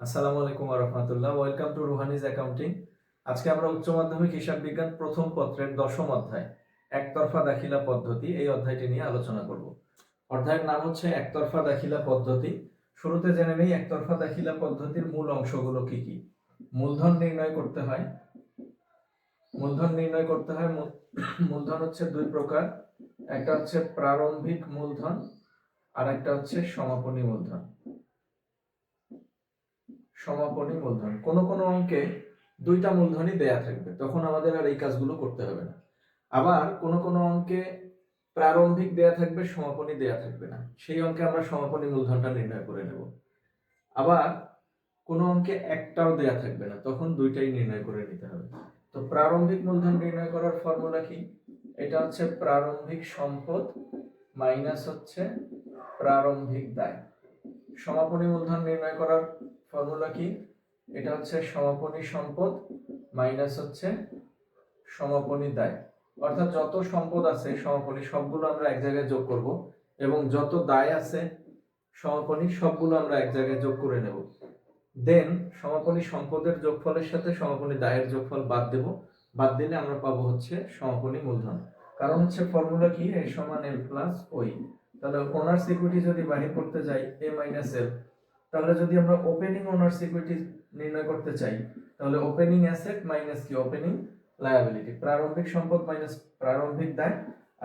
আসসালামু আলাইকুম রহমতুল্লাহ। ওয়েলকাম টু রুহানিজ অ্যাকাউন্টিং আজকে আমরা উচ্চ মাধ্যমিক হিসাব বিজ্ঞান প্রথম পত্রের দশম অধ্যায়, একতরফা দাখিলা পদ্ধতি এই অধ্যায়টি নিয়ে আলোচনা করব। অধ্যায়ের নাম হচ্ছে একতরফা দাখিলা পদ্ধতি। শুরুতে জেনে নেই একতরফা দাখিলা পদ্ধতির মূল অংশগুলো কি কি। মূলধন নির্ণয় করতে হয়। মূলধন নির্ণয় করতে হয়। মূলধন হচ্ছে দুই প্রকার। একটা হচ্ছে প্রারম্ভিক মূলধন আর একটা হচ্ছে সমাপনী মূলধন। সমাপনী মূলধন। কোনো কোনো অঙ্কে দুইটা মূলধনই দেয়া থাকবে। তখন আমাদের আর এই কাজগুলো করতে হবে না। আবার কোনো কোনো অঙ্কে প্রারম্ভিক দেয়া থাকবে, সমাপনী দেয়া থাকবে না। সেই অঙ্কে আমরা সমাপনী মূলধনটা নির্ণয় করে নেব। আবার কোনো অঙ্কে একটাও দেয়া থাকবে না, তখন দুইটাই নির্ণয় করে নিতে হবে। তো প্রারম্ভিক মূলধন নির্ণয় করার ফর্মুলা কি? এটা হচ্ছে প্রারম্ভিক সম্পদ মাইনাস হচ্ছে প্রারম্ভিক দায়। সমাপনী মূলধন নির্ণয় করার ফর্মুলা কি? এটা হচ্ছে সমাপনী সম্পদ মাইনাস হচ্ছে সমাপনী দায়। অর্থাৎ যত সম্পদ আছে সমাপনী সবগুলো আমরা এক জায়গায় যোগ করব এবং যত দায় আছে সমাপনী সবগুলো আমরা এক জায়গায় যোগ করে নেব। দেন সমাপনী সম্পদের যোগফলের সাথে সমাপনী দায়ের যোগফল বাদ দেব। বাদ দিলে আমরা পাবো হচ্ছে সমাপনী মূলধন। কারণ হচ্ছে ফর্মুলা কি? এ সমান এল প্লাস ওই তাহলে ওনার সিকিউরিটি যদি বাহির করতে যাই এ মাইনাস এল তাহলে যদি আমরা ওপেনিং ওনার সিকিউরিটি নির্ণয় করতে চাই, তাহলে ওপেনিং অ্যাসেট মাইনাস কি? ওপেনিং লায়াবিলিটি প্রারম্ভিক সম্পদ মাইনাস প্রারম্ভিক দায়।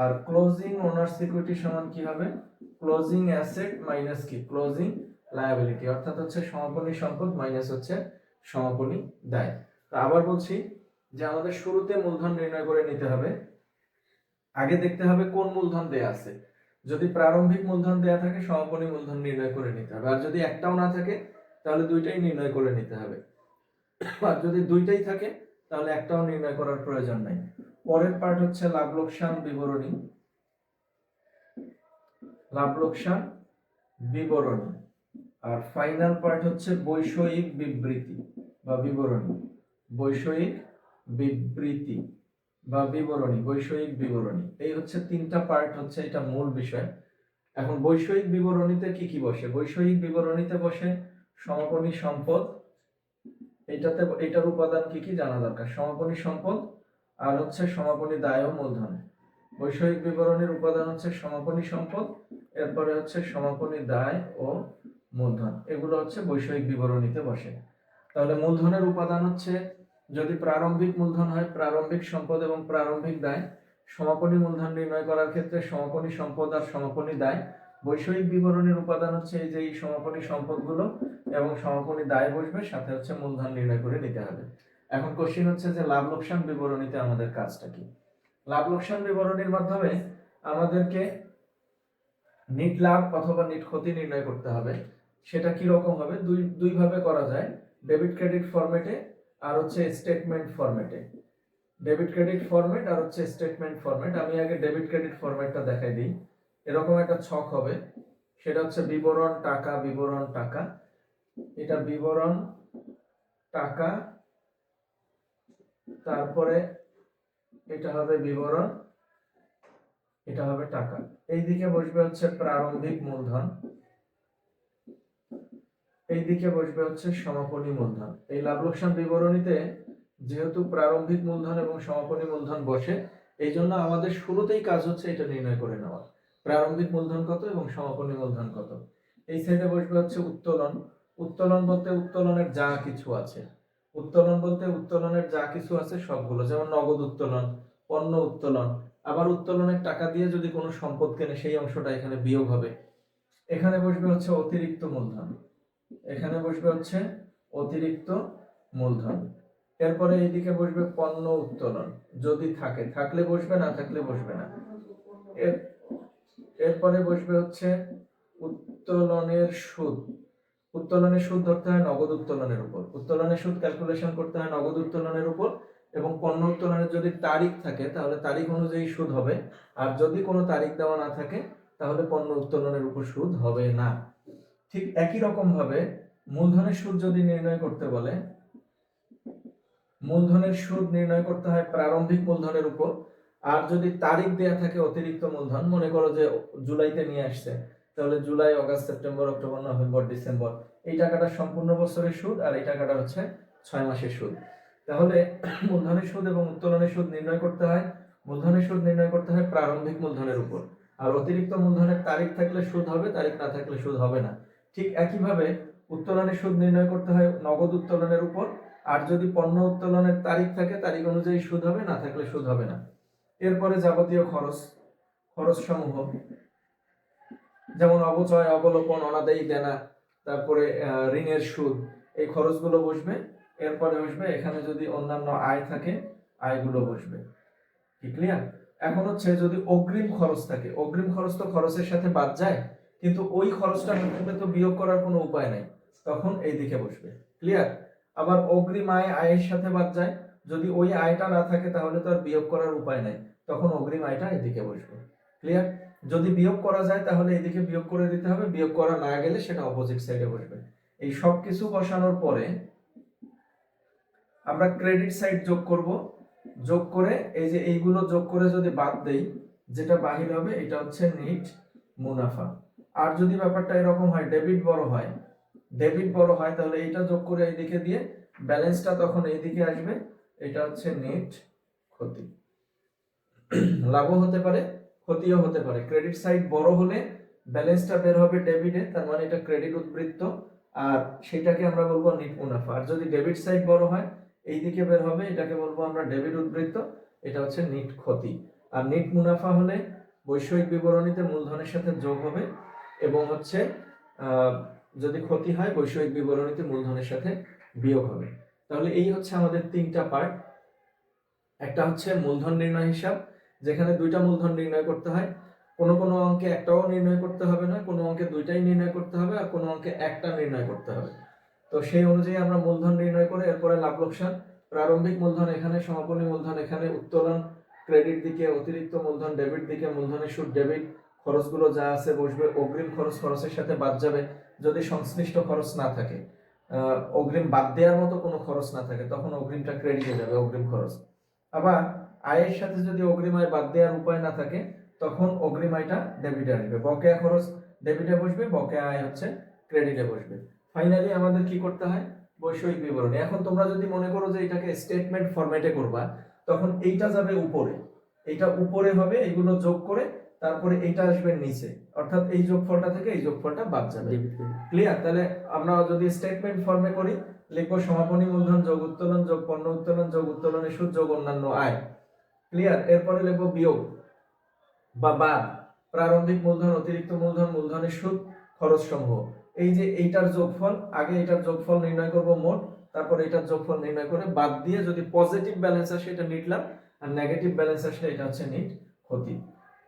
আর ক্লোজিং ওনার সিকিউরিটি সমান কি হবে? ক্লোজিং অ্যাসেট মাইনাস কি? ক্লোজিং লায়াবিলিটি অর্থাৎ হচ্ছে সমাপনী সম্পদ মাইনাস হচ্ছে সমাপনী দায়। তো আবার বলছি যে আমাদের শুরুতে মূলধন নির্ণয় করে নিতে হবে। আগে দেখতে হবে কোন মূলধন দেয়া আছে। যদি প্রারম্ভিক মূলধন দেয়া থাকে সমাপনী মূলধন নির্ণয় করে নিতে হবে। আর যদি একটাও না থাকে, তাহলে দুইটাই নির্ণয় করে নিতে হবে। আর যদি দুইটাই থাকে, তাহলে একটাও নির্ণয় করার প্রয়োজন নাই। পরের পার্ট হচ্ছে লাভ লোকসান বিবরণী। লাভ লোকসান বিবরণী। আর ফাইনাল পার্ট হচ্ছে বৈষয়িক বিবৃতি বা বিবরণী। বৈষয়িক বিবৃতি। বা বিবরণী, বৈষয়িক বিবরণী। এই হচ্ছে তিনটা পার্ট হচ্ছে এটা মূল বিষয়। এখন বৈষয়িক বিবরণীতে কি কি বসে? বৈষয়িক বিবরণীতে বসে সমাপনী সম্পদ, এটাতে, এটার উপাদান কি কি জানা দরকার? সমাপনী সম্পদ আর হচ্ছে সমাপনী দায় ও মূলধন। বৈষয়িক বিবরণীর উপাদান হচ্ছে সমাপনী সম্পদ, এরপরে হচ্ছে সমাপনী দায় ও মূলধন। এগুলো হচ্ছে বৈষয়িক বিবরণীতে বসে। তাহলে মূলধনের উপাদান হচ্ছে যদি প্রারম্ভিক মূলধন হয়, প্রারম্ভিক সম্পদ এবং প্রারম্ভিক দায়, সমাপনী মূলধন নির্ণয় করার ক্ষেত্রে সমাপনী সম্পদ আর সমাপনী দায়। বৈষয়িক বিবরণীর উপাদান হচ্ছে এই যে এই সমাপনী সম্পদগুলো এবং সমাপনী দায় বসবে, সাথে হচ্ছে মূলধন নির্ণয় করে নিতে হবে। এখন কোশ্চিন হচ্ছে যে লাভ লোকসান বিবরণীতে আমাদের কাজটা কি? লাভ লোকসান বিবরণীর মাধ্যমে আমাদেরকে নিট লাভ অথবা নিট ক্ষতি নির্ণয় করতে হবে। সেটা কি রকম হবে? দুই দুই ভাবে করা যায়। ডেবিট ক্রেডিট ফরম্যাটে আর হচ্ছে স্টেটমেন্ট ফরম্যাটে ডেবিট ক্রেডিট ফরম্যাট আর হচ্ছে স্টেটমেন্ট ফরম্যাট আমি আগে ডেবিট ক্রেডিট ফরম্যাটটা দেখাই দিই। এরকম একটা ছক হবে। সেটা হচ্ছে বিবরণ টাকা বিবরণ টাকা। এটা বিবরণ টাকা, তারপরে এটা হবে বিবরণ, এটা হবে টাকা। এই দিকে বসবে হচ্ছে প্রারম্ভিক মূলধন। এই দিকে বসবে হচ্ছে সমাপনী মূলধন। এই লাভ লোকসান বিবরণীতে যেহেতু প্রারম্ভিক মূলধন এবং সমাপনী মূলধন বসে, এই জন্য আমাদের শুরুতেই কাজ হচ্ছে এটা নির্ণয় করে নেওয়া। প্রারম্ভিক মূলধন কত এবং সমাপনী মূলধন কত? এই সাইডে বসবে হচ্ছে উত্তোলন। উত্তোলন বলতে উত্তোলনের যা কিছু আছে। উত্তোলন বলতে উত্তোলনের যা কিছু আছে সবগুলো, যেমন নগদ উত্তোলন, পণ্য উত্তোলন। আবার উত্তোলনের টাকা দিয়ে যদি কোনো সম্পদ কেনে, সেই অংশটা এখানে বিয়োগ হবে। এখানে বসবে হচ্ছে অতিরিক্ত মূলধন। এখানে বসবে হচ্ছে অতিরিক্ত মূলধন। এরপরে এইদিকে বসবে পণ্য উত্তোলন। যদি থাকে, থাকলে বসবে, না থাকলে বসবে না। এর, এরপরে বসবে হচ্ছে উত্তোলনের সুদ। উত্তোলনের সুদ ধরতে হয় নগদ উত্তোলনের উপর। উত্তোলনের সুদ ক্যালকুলেশন করতে হয় নগদ উত্তোলনের উপর এবং পণ্য উত্তোলনের যদি তারিখ থাকে, তাহলে তারিখ অনুযায়ী সুদ হবে। আর যদি কোনো তারিখ দেওয়া না থাকে, তাহলে পণ্য উত্তোলনের উপর সুদ হবে না। ঠিক একই রকম ভাবে মূলধনের সুদ যদি নির্ণয় করতে বলে, মূলধনের সুদ নির্ণয় করতে হয় প্রারম্ভিক মূলধনের উপর, আর যদি তারিখ দেয়া থাকে অতিরিক্ত মূলধন, মনে করো যে জুলাইতে নিয়ে আসছে, তাহলে July, August, September, October, November, December, এই টাকাটা সম্পূর্ণ বছরের সুদ আর এই টাকাটা হচ্ছে ছয় মাসের সুদ। তাহলে মূলধনের সুদ এবং উত্তোলনের সুদ নির্ণয় করতে হয়, মূলধনের সুদ নির্ণয় করতে হয় প্রারম্ভিক মূলধনের উপর। আর অতিরিক্ত মূলধনের তারিখ থাকলে সুদ হবে, তারিখ না থাকলে সুদ হবে না। ঠিক একইভাবে উত্তোলনের সুদ নির্ণয় করতে হয় নগদ উত্তোলনের উপর। আর যদি পণ্য উত্তোলনের তারিখ থাকে, তারিখ অনুযায়ী সুদ হবে, না থাকলে সুদ হবে না। এরপরে যাবতীয় খরচ খরচ সমূহ যেমন অবচয় অবলোপন, অনাদায়ী দেনা, তারপরে ঋণের সুদ, এই খরচগুলো বসবে। এরপরে বসবে, এখানে যদি অন্যান্য আয় থাকে, আয়গুলো বসবে। কি ক্লিয়ার এখন হচ্ছে যদি অগ্রিম খরচ থাকে, অগ্রিম খরচ তো খরচের সাথে বাদ যায় কিন্তু ওই খরচটা থাকলে তো বিয়োগ করার কোনো উপায় নাই। তখন এই দিকে বসবে। ক্লিয়ার আবার অগ্রিম আয়, আয়ের সাথে বাদ যায়। যদি ওই আয়টা না থাকে, তাহলে তো আর বিয়োগ করার উপায় নাই। তখন অগ্রিম আয়টা এদিকে বসবে। ক্লিয়ার যদি বিয়োগ করা যায়, তাহলে এদিকে বিয়োগ করে দিতে হবে। বিয়োগ করা না গেলে সেটা অপোজিট সাইডে বসবে। এই সব কিছু বসানোর পরে আমরা ক্রেডিট সাইড যোগ করব। যোগ করে এই যে এইগুলো যোগ করে যদি বাদ দেই, যেটা বাহির হবে, এটা হচ্ছে নিট মুনাফা। আর যদি ব্যাপারটা এরকম হয় ডেবিট বড় হয় ডেবিট বড় হয়, তাহলে এইটা যোগ করে এইদিকে দিয়ে ব্যালেন্সটা তখন এইদিকে আসবে। এটা হচ্ছে নেট ক্ষতি। লাভও হতে পারে, ক্ষতিও হতে পারে। ক্রেডিট সাইড বড় হলে ব্যালেন্সটা বের হবে ডেবিটে তার মানে এটা ক্রেডিট উদ্বৃত্ত, আর সেটাকে আমরা বলব নিট মুনাফা। আর যদি ডেবিট সাইড বড় হয় এই দিকে বের হবে, এটাকে বলব আমরা ডেবিট উদ্বৃত্ত, এটা হচ্ছে নিট ক্ষতি। আর নিট মুনাফা হলে বৈষয়িক বিবরণীতে মূলধনের সাথে যোগ হবে এবং হচ্ছে যদি ক্ষতি হয় বৈষয়িক বিবরণীতে মূলধনের সাথে বিয়োগ হবে। তাহলে এই হচ্ছে আমাদের তিনটা পার্ট একটা হচ্ছে মূলধন নির্ণয় হিসাব, যেখানে দুইটা মূলধন নির্ণয় করতে হয়। কোনো কোনো অঙ্কে একটাও নির্ণয় করতে হবে না, কোনো অঙ্কে দুইটাই নির্ণয় করতে হবে আর কোনো অঙ্কে একটা নির্ণয় করতে হবে। তো সেই অনুযায়ী আমরা মূলধন নির্ণয় করে এরপরে লাভ লোকসান, প্রারম্ভিক মূলধন এখানে, সমাপনী মূলধন এখানে, উত্তোলন, ক্রেডিট দিকে অতিরিক্ত মূলধন, ডেবিট দিকে মূলধনের সুদ, ডেবিট খরচগুলো যা আছে বসবে, অগ্রিম খরচ খরচের সাথে বাদ যাবে যদি সংশ্লিষ্ট খরচ না থাকে। অগ্রিম বাদ দেওয়ার মতো কোনো খরচ না থাকে, তখন অগ্রিমটা ক্রেডিটে যাবে, অগ্রিম খরচ। আবার আয়ের সাথে যদি অগ্রিম আয় বাদ দেওয়ার উপায় না থাকে, তখন অগ্রিম আয়টা ডেবিটে আসবে। বকেয়া খরচ ডেবিটে বসবে, বকেয়া আয় হচ্ছে ক্রেডিটে বসবে। ফাইনালি আমাদের কি করতে হয়? বৈষয়িক বিবরণী। এখন তোমরা যদি মনে করো যে এটাকে স্টেটমেন্ট ফরম্যাটে করবা, তখন এইটা যাবে উপরে। এইটা উপরে হবে এগুলো যোগ করে তারপরে এইটা আসবে নিচে। অর্থাৎ এই যোগফলটা থেকে এই যোগফলটা বাদ যাবে। ক্লিয়ার তাহলে আমরা যদি স্টেটমেন্ট ফর্মে করি লিখব সমাপনী মূলধন যোগ উত্তোলন যোগ পণ্য উত্তোলন যোগ উত্তোলনের সুদ যোগ অন্যান্য আয়। ক্লিয়ার এরপরে লিখব বিয়োগ বা বাদ প্রারম্ভিক মূলধন অতিরিক্ত মূলধন মূলধনের সুদ খরচ সমূহ। এই যে এইটার যোগফল আগে এটার যোগফল নির্ণয় করব মোট তারপর এটার যোগফল নির্ণয় করে বাদ দিয়ে যদি পজিটিভ ব্যালেন্স আসে এটা নিটলাম আর নেগেটিভ ব্যালেন্স আসলে এটা হচ্ছে নিট ক্ষতি।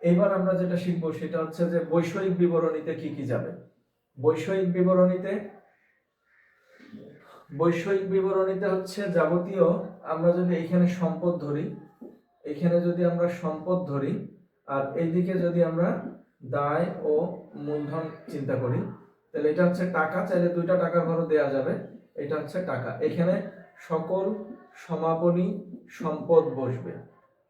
এইবার আমরা যেটা শিখব সেটা হচ্ছে যে বৈষয়িক বিবরণীতে কি কি যাবে? বৈষয়িক বিবরণীতে বৈষয়িক বিবরণীতে হচ্ছে যাবতীয়, আমরা যদি এখানে সম্পদ ধরি এখানে যদি আমরা সম্পদ ধরি, আর এইদিকে যদি আমরা দায় ও মূলধন চিন্তা করি, তাহলে এটা হচ্ছে টাকা, চাইলে দুইটা টাকার ঘরও দেওয়া যাবে, এটা হচ্ছে টাকা। এখানে সকল সমাপনী সম্পদ বসবে।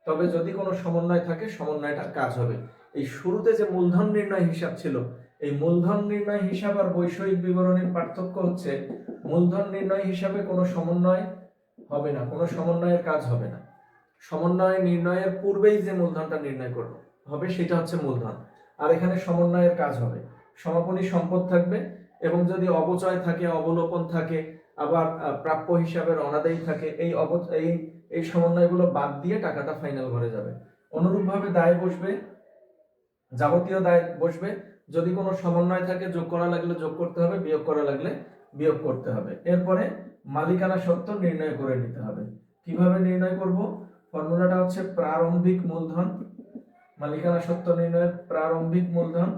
তবে যদি কোনো সমন্বয় থাকে, সমন্বয়টা কাজ হবে। এই শুরুতে যে মূলধন নির্ণয় হিসাব ছিল, এই মূলধন নির্ণয় হিসাব আর বৈষয়িক বিবরণের পার্থক্য হচ্ছে, মূলধন নির্ণয় হিসাবে কোনো সমন্বয় হবে না, কোনো সমন্বয়ের কাজ হবে না। সমন্বয় নির্ণয়ের পূর্বেই যে মূলধনটা নির্ণয় করবে, হবে সেটা হচ্ছে মূলধন। আর এখানে সমন্বয়ের কাজ হবে। সমাপনী সম্পদ থাকবে এবং যদি অবচয় থাকে, অবলোপন থাকে আবার প্রাপ্য হিসাবের অনাদায়ী থাকে, এই অব এই এই সমন্বয়গুলো বাদ দিয়ে টাকাটা ফাইনাল ঘরে যাবে। অনুরূপভাবে দায় বসবে, যাবতীয় দায় বসবে, যদি কোনো সমন্বয় থাকে, যোগ করা লাগলে যোগ করতে হবে, বিয়োগ করা লাগলে বিয়োগ করতে হবে। এরপরে মালিকানা সত্ত্ব নির্ণয় করে নিতে হবে। কীভাবে নির্ণয় করব? ফর্মুলাটা হচ্ছে প্রারম্ভিক মূলধন, মালিকানা সত্ত্ব নির্ণয়ের প্রারম্ভিক মূলধন,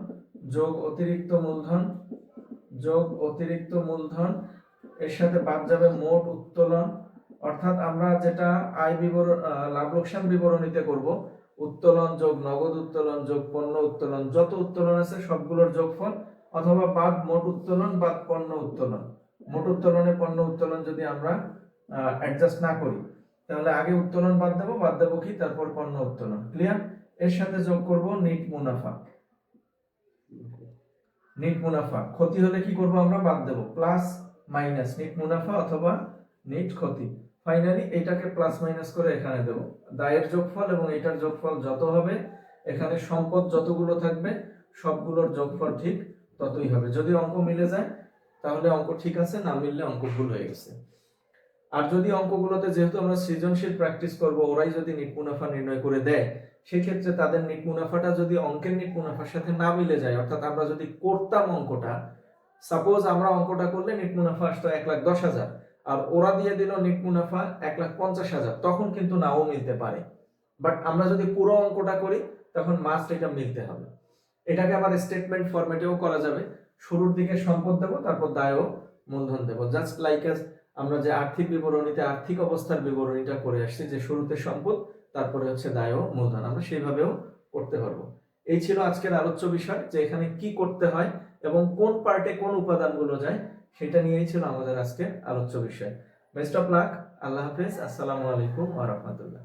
যোগ অতিরিক্ত মূলধন, যোগ অতিরিক্ত মূলধন এর সাথে বাদ যাবে মোট উত্তোলন। অর্থাৎ আমরা যেটা আয় বিবরণ লাভ লোকসান বিবরণীতে করব, উত্তোলন যোগ নগদ উত্তোলন যোগ পণ্য উত্তোলন। যত উত্তোলন আছে সবগুলোর যোগফল, অথবা বাদ মোট উত্তোলন, বাদ পণ্য উত্তোলন। মোট উত্তোলনে পণ্য উত্তোলন যদি আমরা অ্যাডজাস্ট না করি, তাহলে আগে উত্তোলন বাদ দেবো বাদ দেবো কি? তারপর পণ্য উত্তোলন। ক্লিয়ার এর সাথে যোগ করব নিট মুনাফা। নিট মুনাফা। ক্ষতি হলে কি করব আমরা? বাদ দেব। প্লাস মাইনাস নেট মুনাফা অথবা নেট ক্ষতি। ফাইনালি এটাকে প্লাস মাইনাস করে এখানে দেব। দায়ের যোগফল এবং এটার যোগফল যত হবে, এখানে সম্পদ যতগুলো থাকবে, সবগুলোর যোগফল ঠিক ততই হবে। যদি অঙ্ক মিলে যায়, তাহলে অঙ্ক ঠিক আছে, না মিললে অঙ্ক ভুল হয়ে গেছে। আর যদি অঙ্কগুলোতে যেহেতু আমরা সৃজনশীল প্র্যাকটিস করব, ওরাই যদি নিট মুনাফা নির্ণয় করে দেয়, সেক্ষেত্রে তাদের নিট মুনাফাটা যদি অঙ্কের নিট মুনাফার সাথে না মিলে যায়, অর্থাৎ আমরা যদি করতাম অঙ্কটা সাপোজ আমরা অঙ্কটা করলে নিট মুনাফা আসতো এক লাখ দশ হাজার, আর ওরা দিয়ে দিল নিট মুনাফা এক লাখ পঞ্চাশ হাজার, তখন কিন্তু নাও মিলতে পারে। বাট আমরা যদি পুরো অঙ্কটা করি, তখন মাস্ট এটা মিলতে হবে। এটাকে আবার স্টেটমেন্ট ফরম্যাটেও করা যাবে। শুরুর দিকে সম্পদ দেবো, তারপর দায়ও মূলধন দেবো। জাস্ট লাইক এস আমরা যে আর্থিক বিবরণীতে আর্থিক অবস্থার বিবরণীটা করে আসছি, যে শুরুতে সম্পদ, তারপরে হচ্ছে দায় ও মূলধন। আমরা সেইভাবেও করতে পারব। এই ছিল আজকের আলোচ্য বিষয়, যে এখানে কি করতে হয় এবং কোন পার্টে কোন উপাদানগুলো যায়, সেটা নিয়েই ছিল আমাদের আজকের আলোচ্য বিষয়। বেস্ট অফ লাক আল্লাহ হাফেজ, আসসালামু আলাইকুম ওয়া রাহমাতুল্লাহ।